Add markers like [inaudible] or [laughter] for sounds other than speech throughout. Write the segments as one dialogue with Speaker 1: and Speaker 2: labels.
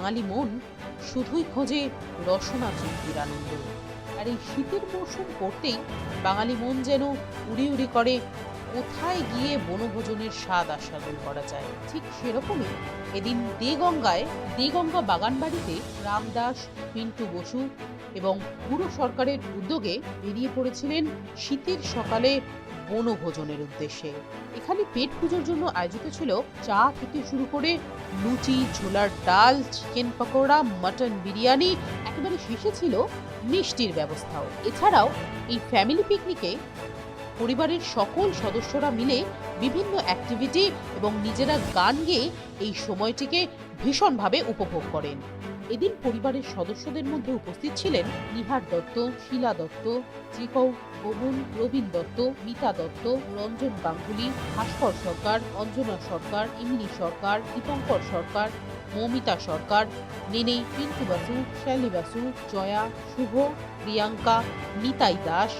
Speaker 1: বাঙালি মন শুধুই খোঁজে রসনা তৃপ্তির আনন্দ আর এই শীতের মরশুম পড়তেই বাঙালি মন যেন উড়ি উড়ি করে, কোথায় গিয়ে বনভোজনের স্বাদ আস্বাদন করা যায়। ঠিক সেরকমই এদিন দেগঙ্গায়, দেগঙ্গা বাগানবাড়িতে রামদাস, পিন্টু বসু এবং পুরো সরকারের উদ্যোগে বেরিয়ে পড়েছিলেন শীতের সকালে বনভোজনের উদ্দেশ্যে। এখানে পেট পুজোর জন্য আয়োজিত ছিল চা থেকে শুরু করে লুচি, ছোলার ডাল, চিকেন পকোড়া, মটন বিরিয়ানি, একেবারে শেষে ছিল মিষ্টির ব্যবস্থাও। এছাড়াও এই ফ্যামিলি পিকনিকে পরিবারের সকল সদস্যরা মিলে বিভিন্ন অ্যাক্টিভিটি এবং নিজেরা গান গেয়ে এই সময়টিকে ভীষণভাবে উপভোগ করেন। এদিন পরিবারের সদস্যদের মধ্যে উপস্থিত ছিলেন নিহার দত্ত, শিলা দত্ত ত্রিকৌ গোবন রবীন দত্ত, মিতা দত্ত, রঞ্জন গাঙ্গুলি, ভাস্কর সরকার, অঞ্জনা সরকার, ইমিলি সরকার দীপঙ্কর সরকার, মৌমিতা সরকার, নেনে পিন্টু বাসু, শ্যালি বাসু, জয়া, শুভ, প্রিয়াঙ্কা, নিতাই দাস,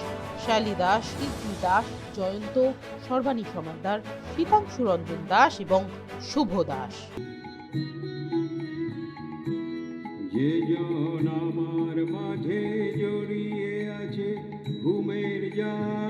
Speaker 1: শ্যালি দাস, কীর্তি দাস, জয়ন্ত, সর্বাণী সমাদার, শীতাংশু রঞ্জন দাস এবং শুভ দাস।
Speaker 2: যে জন আমার মাঝে জড়িয়ে আছে ঘুমের জালে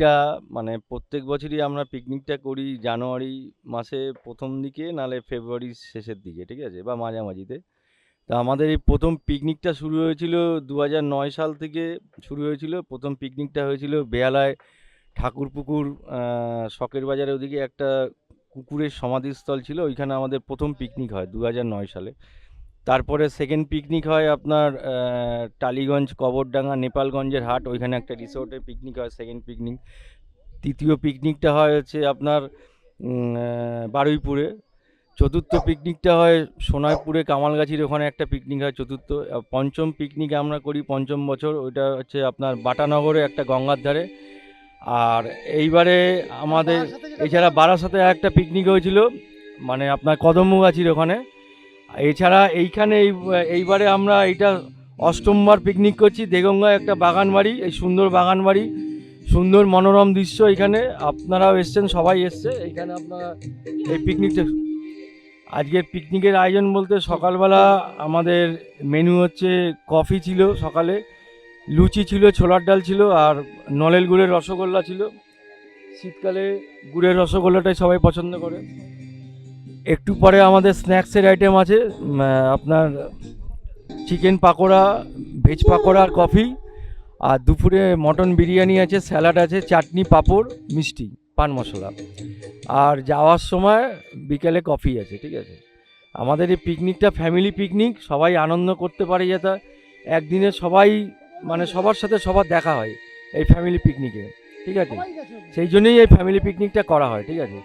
Speaker 3: পিকনিকটা মানে প্রত্যেক বছরই আমরা পিকনিকটা করি জানুয়ারি মাসে প্রথম দিকে নালে ফেব্রুয়ারির শেষের দিকে, ঠিক আছে? বা মাঝামাঝিতে। তা আমাদের এই প্রথম পিকনিকটা শুরু হয়েছিল দু নয় সাল থেকে শুরু হয়েছিল। প্রথম পিকনিকটা হয়েছিল বেহালায় ঠাকুরপুকুর শখের বাজারের ওদিকে একটা কুকুরের সমাধিস্থল ছিল। ওইখানে আমাদের প্রথম পিকনিক হয় দু নয় সালে। তারপরে সেকেন্ড পিকনিক হয় আপনার টালিগঞ্জ কবরডাঙ্গা নেপালগঞ্জের হাট ওইখানে একটা রিসোর্টে পিকনিক হয় সেকেন্ড পিকনিক তৃতীয় পিকনিকটা হয় হচ্ছে আপনার বারুইপুরে। চতুর্থ পিকনিকটা হয় সোনারপুরে কামালগাছির ওখানে একটা পিকনিক হয় চতুর্থ। পঞ্চম পিকনিক আমরা করি পঞ্চম বছর ওইটা হচ্ছে আপনার বাটানগরে একটা গঙ্গার ধারে। আর এইবারে আমাদের এছাড়া বারাসাতে একটা পিকনিক হয়েছিল মানে আপনার কদমগাছির ওখানে। এছাড়া এইখানে এই, এইবারে আমরা এইটা অষ্টমবার পিকনিক করছি। দেগঙ্গায় একটা বাগান বাড়ি এই সুন্দর বাগান বাড়ি সুন্দর মনোরম দৃশ্য এখানে। আপনারাও এসছেন, সবাই এসছে। এইখানে আপনারা এই পিকনিকটা আজকের পিকনিকের আয়োজন বলতে সকালবেলা আমাদের মেনু হচ্ছে কফি ছিল সকালে, লুচি ছিল, ছোলার ডাল ছিল, আর নলেল গুড়ের রসগোল্লা ছিল। শীতকালে গুড়ের রসগোল্লাটাই সবাই পছন্দ করে। একটু পরে আমাদের স্ন্যাক্সের আইটেম আছে আপনার চিকেন পাকোড়া ভেজ পাকোড়া আর কফি আর দুপুরে মটন বিরিয়ানি আছে স্যালাড আছে চাটনি পাঁপড় মিষ্টি পান মশলা। আর যাওয়ার সময় বিকেলে কফি আছে ঠিক আছে? আমাদের এই পিকনিকটা ফ্যামিলি পিকনিক সবাই আনন্দ করতে পারে যাতে একদিনে সবাই মানে সবার সাথে সবার দেখা হয় এই ফ্যামিলি পিকনিকে ঠিক আছে? সেই জন্যই এই ফ্যামিলি পিকনিকটা করা হয় ঠিক আছে?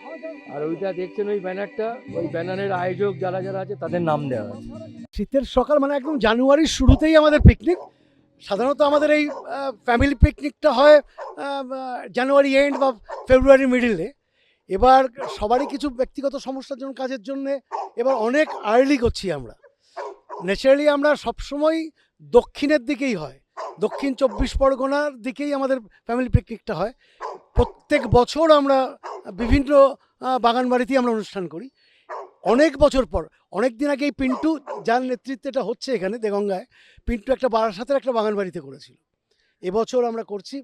Speaker 3: আর ওইটা দেখছেন ওই ব্যানারটা? ওই ব্যানারের আয়োজক যারা যারা আছে, তাদের নাম দেওয়া আছে।
Speaker 4: শীতের সকাল মানে একদম জানুয়ারির শুরুতেই আমাদের পিকনিক সাধারণত আমাদের এই ফ্যামিলি পিকনিকটা হয় জানুয়ারি এন্ড বা ফেব্রুয়ারি মিডিলে এবার সবারই কিছু ব্যক্তিগত সমস্যার জন্য, কাজের জন্য এবার অনেক আর্লি করছি আমরা। ন্যাচারালি আমরা সবসময় দক্ষিণের দিকেই হয়। দক্ষিণ চব্বিশ পরগনার দিকেই আমাদের ফ্যামিলি পিকনিকটা হয়। প্রত্যেক বছর আমরা বিভিন্ন বাগান বাড়িতেই আমরা অনুষ্ঠান করি। অনেক বছর পর, অনেক দিন আগে এই পিন্টু, যার নেতৃত্বে এটা হচ্ছে এখানে দেগঙ্গায়, পিন্টু একটা বারাসাতের একটা বাগান বাড়িতে করেছিল। এবছর আমরা করছি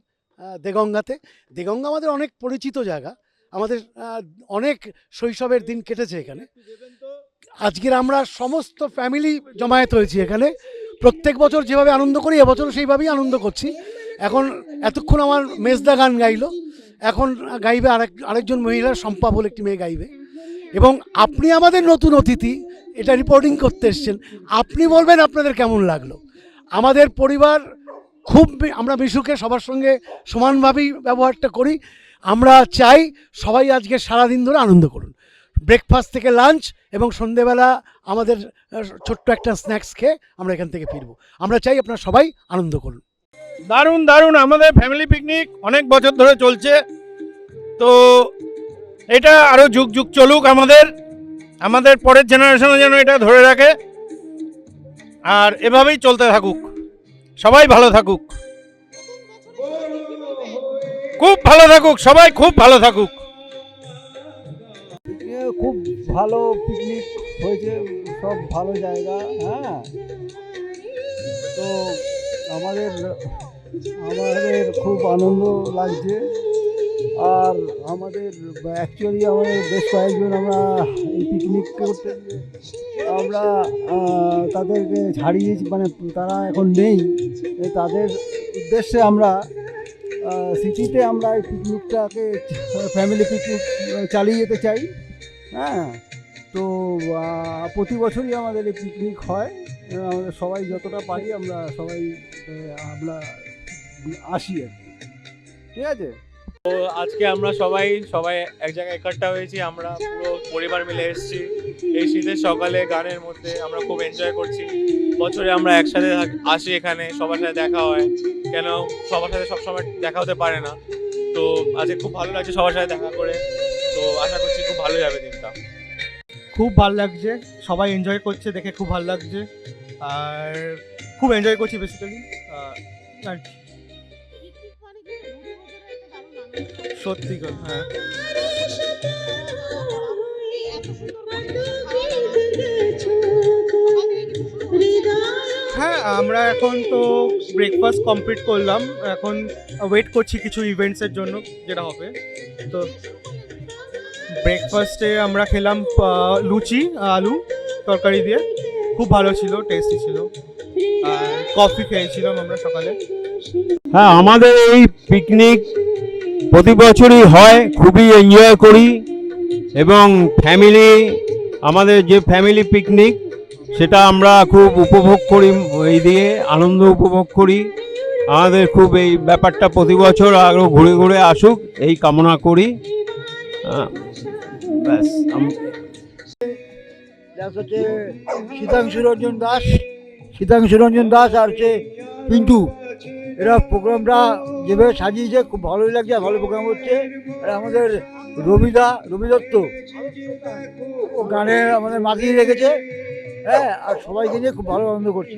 Speaker 4: দেগঙ্গাতে। দেগঙ্গা আমাদের অনেক পরিচিত জায়গা। আমাদের অনেক শৈশবের দিন কেটেছে এখানে। আজকের আমরা সমস্ত ফ্যামিলি জমায়েত হয়েছি এখানে। প্রত্যেক বছর যেভাবে আনন্দ করি, এবছরও সেইভাবেই আনন্দ করছি। এখন এতক্ষণ আমার মেজদা গান গাইলো। এখন গাইবে আরেক, আরেকজন মহিলা সম্পা বলে একটি মেয়ে গাইবে। এবং আপনি আমাদের নতুন অতিথি, এটা রিপোর্টিং করতে এসছেন। আপনি বলবেন আপনাদের কেমন লাগল? আমাদের পরিবার খুব আমরা মিশুকে সবার সঙ্গে সমানভাবেই ব্যবহারটা করি। আমরা চাই সবাই আজকে সারাদিন ধরে আনন্দ করুন। ব্রেকফাস্ট থেকে লাঞ্চ এবং সন্ধেবেলা আমাদের ছোট্ট একটা স্ন্যাক্স খেয়ে আমরা এখান থেকে ফিরবো। আমরা চাই আপনারা সবাই আনন্দ করুন।
Speaker 5: দারুণ দারুণ। আমাদের ফ্যামিলি পিকনিক অনেক বছর ধরে চলছে। তো এটা আরও যুগ যুগ চলুক আমাদের। আমাদের পরের জেনারেশনে যেন এটা ধরে রাখে। আর এভাবেই চলতে থাকুক। সবাই ভালো থাকুক। খুব ভালো থাকুক, সবাই খুব ভালো থাকুক।
Speaker 6: খুব ভালো পিকনিক হয়েছে, সব ভালো জায়গা হ্যাঁ। তো আমাদের আমাদের খুব আনন্দ লাগছে। আর আমাদের অ্যাকচুয়ালি আমাদের বেশ কয়েকজন আমরা এই পিকনিক করতে আমরা তাদেরকে ছাড়িয়েছি মানে তারা এখন নেই। তাদের উদ্দেশ্যে আমরা সিটিতে আমরা এই পিকনিকটাকে ফ্যামিলি পিকনিক চালিয়ে যেতে চাই। হ্যাঁ তো প্রতি বছরই আমাদের এই পিকনিক হয়। আমাদের সবাই যতটা পারি আমরা সবাই আমরা আসি আর কি। ঠিক আছে?
Speaker 7: তো আজকে আমরা সবাই সবাই এক জায়গায় একাট্টা হয়েছি আমরা পুরো পরিবার মিলে এসেছি। এই শীতের সকালে গানের মধ্যে আমরা খুব এনজয় করছি। বছরে আমরা একসাথে আসি এখানে সবার সাথে দেখা হয়। কেন সবার সাথে সবসময় দেখা হতে পারে না। তো আজকে খুব ভালো লাগছে সবার সাথে দেখা করে। তো আশা করছি খুব ভালো যাবে দিনটা।
Speaker 8: খুব ভালো লাগছে। সবাই এনজয় করছে দেখে খুব ভালো লাগছে। আর খুব এনজয় করছি বেসিক্যালি আর। সত্যি কথা হ্যাঁ। হ্যাঁ আমরা এখন তো ব্রেকফাস্ট কমপ্লিট করলাম। এখন ওয়েট করছি কিছু ইভেন্টসের জন্য, যেটা হবে। তো ব্রেকফাস্টে আমরা খেলাম লুচি, আলু তরকারি দিয়ে। খুব ভালো ছিল টেস্টি ছিল। আর কফি খেয়েছিলাম আমরা সকালে।
Speaker 5: হ্যাঁ আমাদের এই পিকনিক প্রতি বছরই হয়, খুবই এনজয় করি। এবং ফ্যামিলি আমাদের যে ফ্যামিলি পিকনিক সেটা আমরা খুব উপভোগ করি, এই দিয়ে আনন্দ উপভোগ করি। আমাদের খুব এই ব্যাপারটা প্রতি বছর আরও ঘুরে ঘুরে আসুক, এই কামনা করি। ব্যাস
Speaker 6: হচ্ছে রঞ্জন দাস শীতাংশু রঞ্জন দাস আর হচ্ছে পিন্টু। এরা প্রোগ্রামটা যেভাবে সাজিয়েছে খুব ভালোই লাগছে আর ভালো প্রোগ্রাম হচ্ছে। আর আমাদের রবিদা রবি দত্ত ও গানে আমাদের মাতিয়ে রেখেছে হ্যাঁ আর সবাইকে নিয়ে খুব ভালো আনন্দ করছি।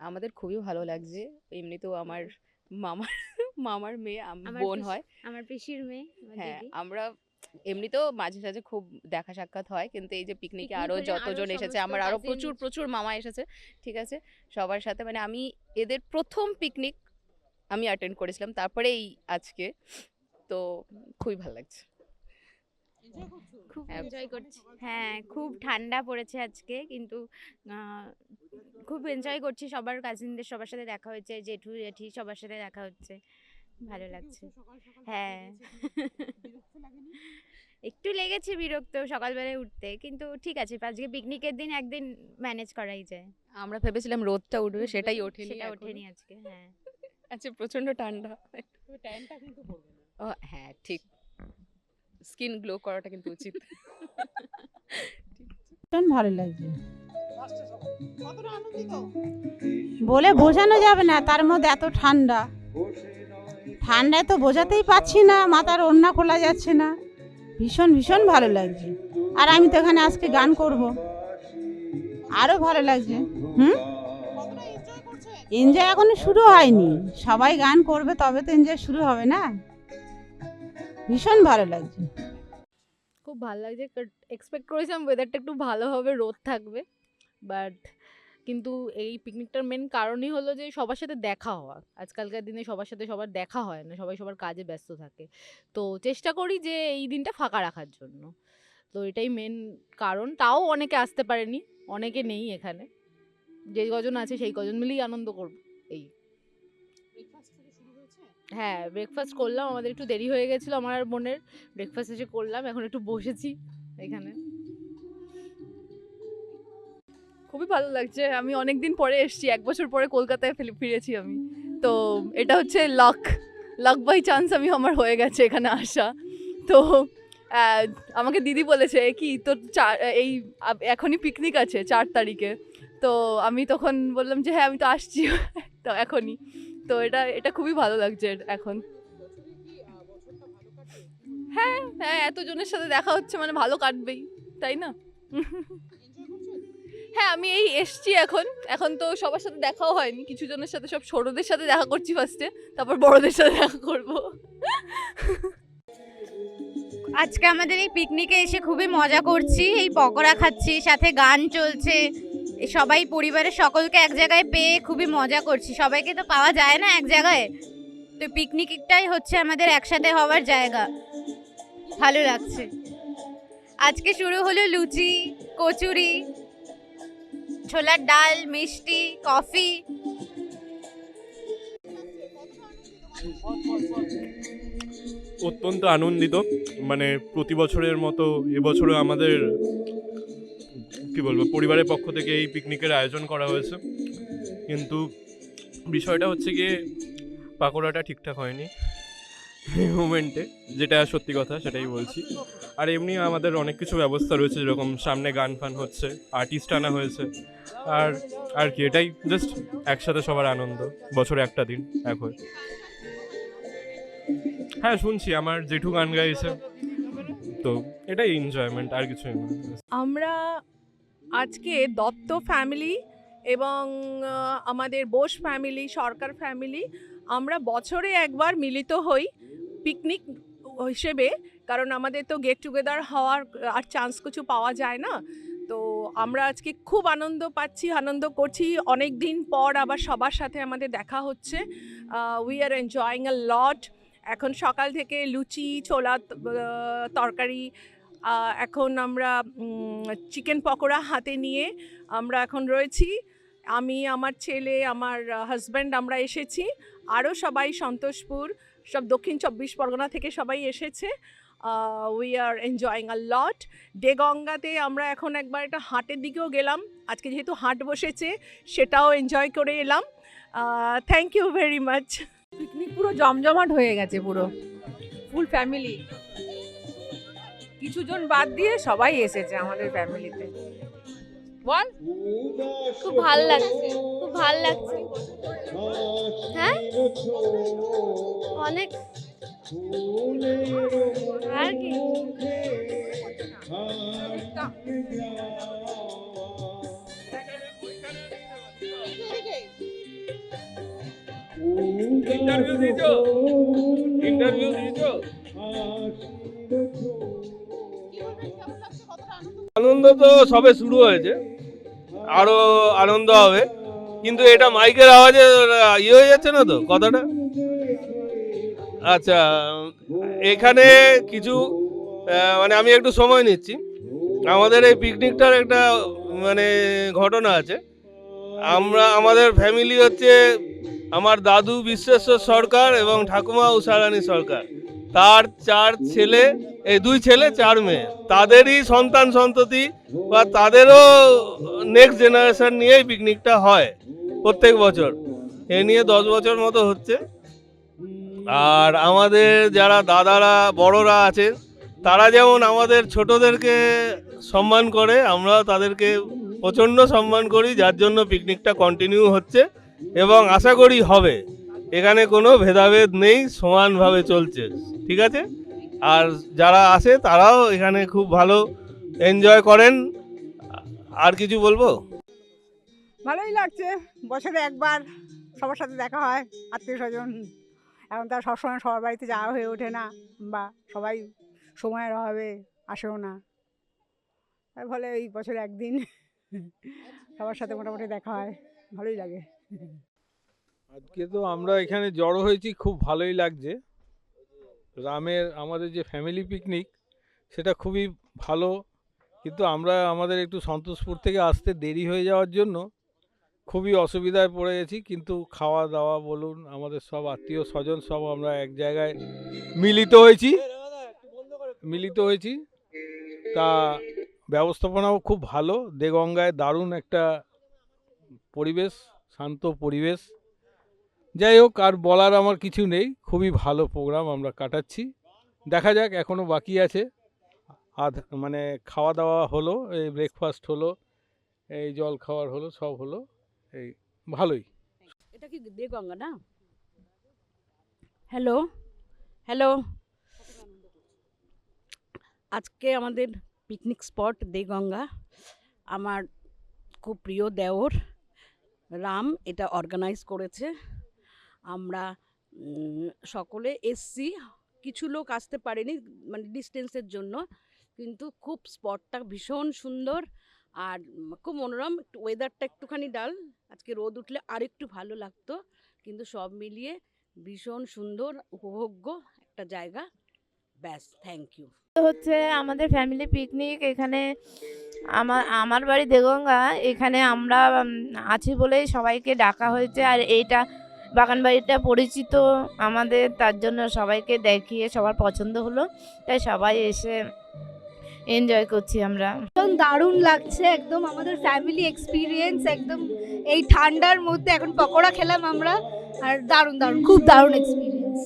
Speaker 9: আমাদের খুবই ভালো লাগছে। এমনিতেও আমার মামার মামার মেয়ে
Speaker 10: আমার
Speaker 9: বোন হয়।
Speaker 10: আমার পিসির মেয়ে
Speaker 9: হ্যাঁ আমরা এমনিতেও মাঝে সাঝে খুব দেখা সাক্ষাৎ হয়। কিন্তু এই যে পিকনিকে
Speaker 10: Picnic
Speaker 9: আরও
Speaker 10: হলে আরও
Speaker 9: যতজন এসেছে আমার আরও
Speaker 10: cousin-
Speaker 9: প্রচুর প্রচুর মামা এসেছে ঠিক আছে? সবার সাথে মানে আমি এদের প্রথম পিকনিক আমি অ্যাটেন্ড করেছিলাম তারপরে এই আজকে। তো খুবই ভালো লাগছে।
Speaker 10: খুব
Speaker 9: হ্যাঁ।
Speaker 10: এনজয় করছি। হ্যাঁ খুব ঠান্ডা পড়েছে আজকে কিন্তু আহ, খুব এনজয় করছি সবার কাজিনদের সবার সাথে দেখা হয়েছে জেঠু জেঠি সবার সাথে দেখা হচ্ছে। ভালো লাগছে। হ্যাঁ। একটু লেগেছে বিরক্ত সকালবেলায় উঠতে কিন্তু ঠিক আছে আজকে পিকনিকের দিন একদিন ম্যানেজ করাই যায়।
Speaker 9: আমরা ভেবেছিলাম রোদটা উঠবে সেটাই ওঠেনি
Speaker 10: সেটা ওঠেনি আজকে হ্যাঁ।
Speaker 9: আচ্ছা প্রচণ্ড ঠান্ডা। ও হ্যাঁ ঠিক। স্কিন গ্লো করাটা কিন্তু উচিত।
Speaker 11: ভীষণ ভালো লাগছে। বলে বোঝানো যাবে না তার মধ্যে এত ঠান্ডা। ঠান্ডায় তো বোঝাতেই পাচ্ছি না, মাথার ওড়না খোলা যাচ্ছে না। ভীষণ ভীষণ ভালো লাগছে। আর আমি তো এখানে আজকে গান করব। আরও ভালো লাগছে। হুম? এনজয় এখনও শুরু হয়নি। সবাই গান করবে, তবে তো এনজয় শুরু হবে না? ভীষণ ভালো লাগছে।
Speaker 10: খুব ভালো লাগছে এক্সপেক্ট করেছিলাম ওয়েদারটা একটু ভালো হবে, রোদ থাকবে বাট কিন্তু এই পিকনিকটার মেন কারণই হলো যে সবার সাথে দেখা হওয়া। আজকালকার দিনে সবার সাথে সবার দেখা হয় না সবাই সবার কাজে ব্যস্ত থাকে। তো চেষ্টা করি যে এই দিনটা ফাঁকা রাখার জন্য। তো এটাই মেন কারণ। তাও অনেকে আসতে পারেনি অনেকে নেই এখানে। যে কজন আছে সেই কজন মিলেই আনন্দ করব এই। হ্যাঁ ব্রেকফাস্ট করলাম। আমাদের একটু দেরি হয়ে গেছিল আমার আর বোনের। ব্রেকফাস্ট এসে করলাম এখন একটু বসেছি এখানে।
Speaker 12: খুবই ভালো লাগছে। আমি অনেক দিন পরে এসেছি, এক বছর পরে কলকাতায় ফিরে- ফিরেছি আমি। তো এটা হচ্ছে লাক লাক বাই চান্স আমি আমার হয়ে গেছে এখানে আসা। তো আমাকে দিদি বলেছে কি তোর চার, এই এখনই পিকনিক আছে চার তারিখে। তো আমি তখন বললাম যে হ্যাঁ আমি তো আসছি। [laughs] তো এখনই। তো এটা এটা খুবই ভালো লাগছে এখন। হ্যাঁ হ্যাঁ এতজনের সাথে দেখা হচ্ছে মানে ভালো কাটবেই, তাই না? [laughs] হ্যাঁ আমি এই এসছি এখন। এখন তো সবার সাথে দেখাও হয়নি। কিছু জনের সাথে, সব ছোটদের সাথে দেখা করছি ফার্স্টে তারপর বড়দের সাথে দেখা করব।
Speaker 9: আজকে আমাদের এই পিকনিকে এসে খুবই মজা করছি। এই পকোড়া খাচ্ছি, সাথে গান চলছে। সবাই, পরিবারের সকলকে এক জায়গায় পেয়ে খুবই মজা করছি। সবাইকে তো পাওয়া যায় না এক জায়গায়। তো পিকনিকটাই হচ্ছে আমাদের একসাথে হওয়ার জায়গা। ভালো লাগছে। আজকে শুরু হলো লুচি, কচুরি ছোলার ডাল, মিষ্টি, কফি।
Speaker 7: অত্যন্ত আনন্দিত মানে প্রতি বছরের মতো এবছরও আমাদের, কি বলব, পরিবারের পক্ষ থেকে এই পিকনিকের আয়োজন করা হয়েছে। কিন্তু বিষয়টা হচ্ছে গিয়ে পাকোড়াটা ঠিকঠাক হয়নি। এই মোমেন্টে যেটা সত্যি কথা, সেটাই বলছি। আর এমনি আমাদের অনেক কিছু ব্যবস্থা রয়েছে, যেরকম সামনে গান ফান হচ্ছে আর্টিস্ট আনা হয়েছে। আর আর কি, এটাই জাস্ট একসাথে সবার আনন্দ, বছরে একটা দিন হয়ে। হ্যাঁ শুনছি, আমার জেঠু গান গাইছে। তো এটাই এনজয়মেন্ট আর কিছু
Speaker 12: আমরা আজকে দত্ত ফ্যামিলি এবং আমাদের বোস ফ্যামিলি সরকার ফ্যামিলি আমরা বছরে একবার মিলিত হই। পিকনিক হিসেবে, কারণ আমাদের তো গেট টুগেদার হওয়ার, আর চান্স কিছু পাওয়া যায় না। তো আমরা আজকে খুব আনন্দ পাচ্ছি, আনন্দ করছি। অনেক দিন পর আবার সবার সাথে আমাদের দেখা হচ্ছে। উই আর এনজয়িং আ লট এখন সকাল থেকে লুচি, ছোলা তরকারি এখন আমরা চিকেন পকোড়া হাতে নিয়ে আমরা এখন রয়েছি। আমি, আমার ছেলে, আমার হাজব্যান্ড আমরা এসেছি। আরও সবাই সন্তোষপুর। সব দক্ষিণ চব্বিশ পরগনা থেকে সবাই এসেছে। উই আর এনজয়িং আ লট ডেগঙ্গাতে আমরা এখন একবার একটা হাটের দিকেও গেলাম। আজকে যেহেতু হাট বসেছে, সেটাও এনজয় করে এলাম। Thank you very much
Speaker 13: picnic পুরো জমজমাট হয়ে গেছে পুরো। ফুল ফ্যামিলি কিছুজন বাদ দিয়ে সবাই এসেছে আমাদের ফ্যামিলিতে বল।
Speaker 9: খুব ভালো লাগছে, খুব ভালো লাগছে। হ্যাঁ? অনেক। আর কি?
Speaker 14: ইন্টারভিউ দিয়েছ? ইন্টারভিউ দিয়েছ? আনন্দ তো সবে শুরু হয়েছে। আরও আনন্দ হবে। কিন্তু এটা মাইকের আওয়াজে ইয়ে হয়ে যাচ্ছে না তো কথাটা? আচ্ছা এখানে কিছু মানে আমি একটু সময় নিচ্ছি। আমাদের এই পিকনিকটার একটা মানে ঘটনা আছে। আমরা, আমাদের ফ্যামিলি হচ্ছে আমার দাদু বিশ্বেশ্বর সরকার এবং ঠাকুমা উষারানী সরকার। তার চার ছেলে, এই দুই ছেলে, চার মেয়ে। তাদেরই সন্তান সন্ততি বা তাদেরও নেক্সট জেনারেশন নিয়েই পিকনিকটা হয় প্রত্যেক বছর। এ নিয়ে দশ বছর মতো হচ্ছে। আর আমাদের যারা দাদারা, বড়রা আছে, তারা যেমন আমাদের ছোটদেরকে সম্মান করে, আমরাও তাদেরকে প্রচণ্ড সম্মান করি, যার জন্য পিকনিকটা কন্টিনিউ হচ্ছে এবং আশা করি হবে। এখানে কোনো ভেদাভেদ নেই, সমানভাবে চলছে, ঠিক আছে? আর যারা আসে, তারাও এখানে খুব ভালো এনজয় করেন। আর কিছু বলব?
Speaker 13: ভালোই লাগছে। বছরে একবার সবার সাথে দেখা হয়, আত্মীয় স্বজন। এখন তার সবসময় সবার বাড়িতে যাওয়া হয়ে ওঠে না, বা সবাই সময়ের অভাবে আসেও না। তার ফলে এই বছরে একদিন সবার সাথে মোটামুটি দেখা হয়, ভালোই লাগে।
Speaker 15: আজকে তো আমরা এখানে জড়ো হয়েছি, খুব ভালোই লাগছে। রামের, আমাদের যে ফ্যামিলি পিকনিক সেটা খুবই ভালো। কিন্তু আমরা আমাদের একটু সন্তোষপুর থেকে আসতে দেরি হয়ে যাওয়ার জন্য খুবই অসুবিধায় পড়ে গেছি। কিন্তু খাওয়া দাওয়া বলুন, আমাদের সব আত্মীয় স্বজন সব আমরা এক জায়গায় মিলিত হয়েছি। মিলিত হয়েছি। তা ব্যবস্থাপনাও খুব ভালো। দেগঙ্গায় দারুণ একটা পরিবেশ, শান্ত পরিবেশ। যাই হোক, আর বলার আমার কিছু নেই। খুবই ভালো প্রোগ্রাম আমরা কাটাচ্ছি। দেখা যাক এখনও বাকি আছে। আধ মানে খাওয়া দাওয়া হলো, এই ব্রেকফাস্ট হলো, এই জল খাওয়ার হলো, সব হলো, এই ভালোই।
Speaker 11: এটা কি দেগঙ্গা না? হ্যালো হ্যালো আজকে আমাদের পিকনিক স্পট দেগঙ্গা আমার খুব প্রিয় দেওর, রাম এটা অর্গানাইজ করেছে। আমরা সকলে এসছি। কিছু লোক আসতে পারেনি মানে ডিস্টেন্সের জন্য। কিন্তু খুব স্পটটা ভীষণ সুন্দর আর খুব মনোরম। একটু ওয়েদারটা একটুখানি ডাল আজকে রোদ উঠলে আর একটু ভালো লাগতো। কিন্তু সব মিলিয়ে ভীষণ সুন্দর, উপভোগ্য একটা জায়গা। ব্যাস থ্যাংক ইউ
Speaker 16: হচ্ছে আমাদের ফ্যামিলি পিকনিক এখানে আমার আমার বাড়ি দেগঙ্গা। এখানে আমরা আছি বলেই সবাইকে ডাকা হয়েছে। আর এইটা বাগানবাড়িটা পরিচিত আমাদের তার জন্য সবাইকে দেখিয়ে সবার পছন্দ হলো। তাই সবাই এসে এনজয় করছি আমরা।
Speaker 17: একদম দারুণ লাগছে একদম আমাদের ফ্যামিলি এক্সপিরিয়েন্স একদম এই ঠান্ডার মধ্যে এখন পকোড়া খেলাম আমরা আর দারুণ দারুণ। খুব দারুণ এক্সপিরিয়েন্স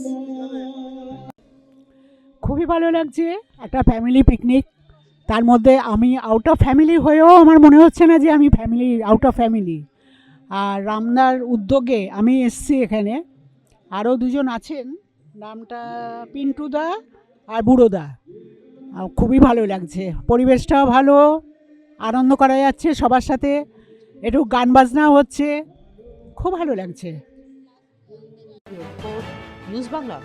Speaker 18: খুবই ভালো লাগছে একটা ফ্যামিলি পিকনিক তার মধ্যে আমি আউট অফ ফ্যামিলি হয়েও আমার মনে হচ্ছে না যে আমি ফ্যামিলি আউট অফ ফ্যামিলি আর রামনার উদ্যোগে আমি এসছি এখানে। আরও দুজন আছেন। নামটা পিন্টুদা আর বুড়োদা খুবই ভালো লাগছে। পরিবেশটাও ভালো। আনন্দ করা যাচ্ছে সবার সাথে। একটু গান বাজনাও হচ্ছে। খুব ভালো লাগছে।
Speaker 1: নিউজ বাংলা।